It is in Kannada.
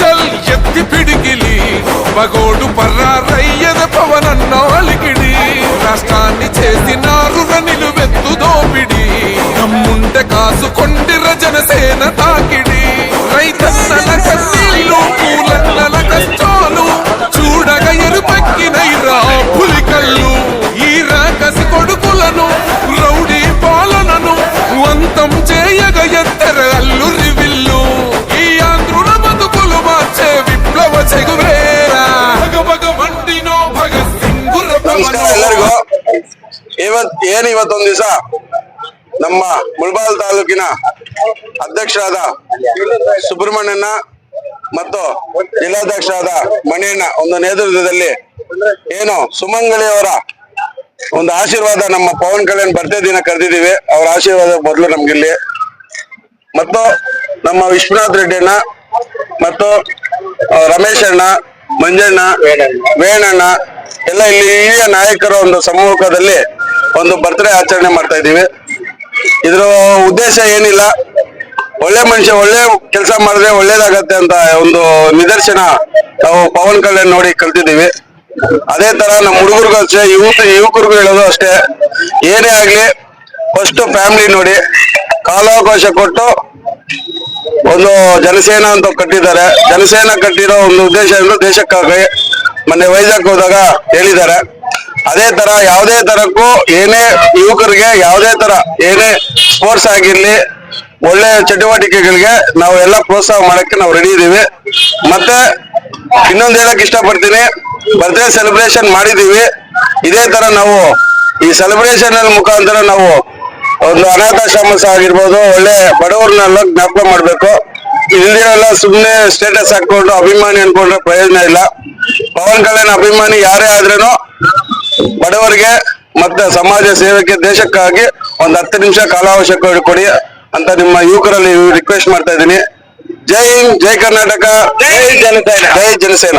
చల్ ఎత్తి పిడిగిలి మగోడు పర్రారయ్యద పవనన్న అలికిడి. రాష్ట్రాన్ని చేసినారు నిలువెత్తు దోపిడి. దమ్ముంటే కాసుకొండి రజ ಇವತ್ ಏನ್ ಇವತ್ತೊಂದ್ ದಿವಸ? ನಮ್ಮ ಮುಳಬಾಲ್ ತಾಲೂಕಿನ ಅಧ್ಯಕ್ಷರಾದ ಸುಬ್ರಹ್ಮಣ್ಯನ ಮತ್ತು ಜಿಲ್ಲಾಧ್ಯಕ್ಷರಾದ ಮಣಿಯಣ್ಣ ಒಂದು ನೇತೃತ್ವದಲ್ಲಿ ಏನು ಸುಮಂಗಳಿಯವರ ಒಂದು ಆಶೀರ್ವಾದ ನಮ್ಮ ಪವನ್ ಕಲ್ಯಾಣ್ ಬರ್ತೆ ದಿನ ಕರೆದಿದ್ದೀವಿ. ಅವರ ಆಶೀರ್ವಾದ ಮೊದಲು ನಮ್ಗಿಲ್ಲಿ. ಮತ್ತು ನಮ್ಮ ವಿಶ್ವನಾಥ್ ರೆಡ್ಡಿಯನ್ನ ಮತ್ತು ರಮೇಶ್ ಅಣ್ಣ ಮಂಜಣ್ಣ, ವೇಣಣ್ಣ ಎಲ್ಲ ಇಲ್ಲಿ ಹಿರಿಯ ನಾಯಕರ ಒಂದು ಸಮ್ಮುಖದಲ್ಲಿ ಒಂದು ಬರ್ತ್ಡೇ ಆಚರಣೆ ಮಾಡ್ತಾ ಇದ್ದೀವಿ. ಇದ್ರ ಉದ್ದೇಶ ಏನಿಲ್ಲ. ಒಳ್ಳೆ ಮನುಷ್ಯ ಒಳ್ಳೆ ಕೆಲಸ ಮಾಡಿದ್ರೆ ಒಳ್ಳೇದಾಗತ್ತೆ ಅಂತ ಒಂದು ನಿದರ್ಶನ ನಾವು ಪವನ್ ಕಲ್ಯಾಣ್ ನೋಡಿ ಕಲ್ತಿದ್ದೀವಿ. ಅದೇ ತರ ನಮ್ಮ ಹುಡುಗರಿಗೂ ಅಷ್ಟೇ, ಯುವಕ ಯುವಕರಿಗೂ ಹೇಳೋದು ಅಷ್ಟೇ. ಏನೇ ಆಗ್ಲಿ ಫಸ್ಟ್ ಫ್ಯಾಮಿಲಿ ನೋಡಿ. ಕಾಲಾವಕಾಶ ಕೊಟ್ಟು ಒಂದು ಜನಸೇನಾ ಅಂತ ಕಟ್ಟಿದ್ದಾರೆ. ಜನಸೇನಾ ಕಟ್ಟಿರೋ ಒಂದು ಉದ್ದೇಶ ಅಂದ್ರೆ ದೇಶಕ್ಕಾಗಿ ಮೊನ್ನೆ ವೈಜಾಗ್ ಹೋದಾಗ ಹೇಳಿದ್ದಾರೆ. ಅದೇ ತರ ಯಾವುದೇ ತರಕ್ಕೂ ಏನೇ ಯುವಕರಿಗೆ ಯಾವುದೇ ತರ ಏನೇ ಸ್ಪೋರ್ಟ್ಸ್ ಆಗಿರ್ಲಿ, ಒಳ್ಳೆ ಚಟುವಟಿಕೆಗಳಿಗೆ ನಾವು ಎಲ್ಲ ಪ್ರೋತ್ಸಾಹ ಮಾಡಕ್ಕೆ ನಾವು ರೆಡಿ ಇದೀವಿ. ಮತ್ತೆ ಇನ್ನೊಂದು ಹೇಳಕ್ ಇಷ್ಟಪಡ್ತೀನಿ ಬರ್ತ್ಡೇ ಸೆಲೆಬ್ರೇಷನ್ ಮಾಡಿದೀವಿ. ಇದೇ ತರ ನಾವು ಈ ಸೆಲೆಬ್ರೇಷನ್ ಮುಖಾಂತರ ನಾವು ಒಂದು ಅನಾಥಾಶ್ರಮ ಸಹ ಆಗಿರ್ಬೋದು, ಒಳ್ಳೆ ಬಡವರನ್ನೆಲ್ಲ ಜ್ಞಾಪಕ ಮಾಡ್ಬೇಕು. ಇಲ್ದಿರೆಲ್ಲ ಸುಮ್ನೆ ಸ್ಟೇಟಸ್ ಹಾಕೊಂಡು ಅಭಿಮಾನಿ ಅನ್ಕೊಂಡ್ರೆ ಪ್ರಯೋಜನ ಇಲ್ಲ. ಪವನ್ ಕಲ್ಯಾಣ್ ಅಭಿಮಾನಿ ಯಾರೇ ಆದ್ರೇನು ಬಡವರಿಗೆ ಮತ್ತೆ ಸಮಾಜ ಸೇವೆಗೆ ದೇಶಕ್ಕಾಗಿ ಒಂದ್ ಹತ್ತು ನಿಮಿಷ ಕಾಲಾವಕಾಶ ಕೊಡಿ ಅಂತ ನಿಮ್ಮ ಯುವಕರಲ್ಲಿ ರಿಕ್ವೆಸ್ಟ್ ಮಾಡ್ತಾ ಇದ್ದೀನಿ. ಜೈ ಹಿಂದ್ ಜೈ ಕರ್ನಾಟಕ. ಜೈ ಜನಸೇನ. ಜೈ ಜನಸೇನ.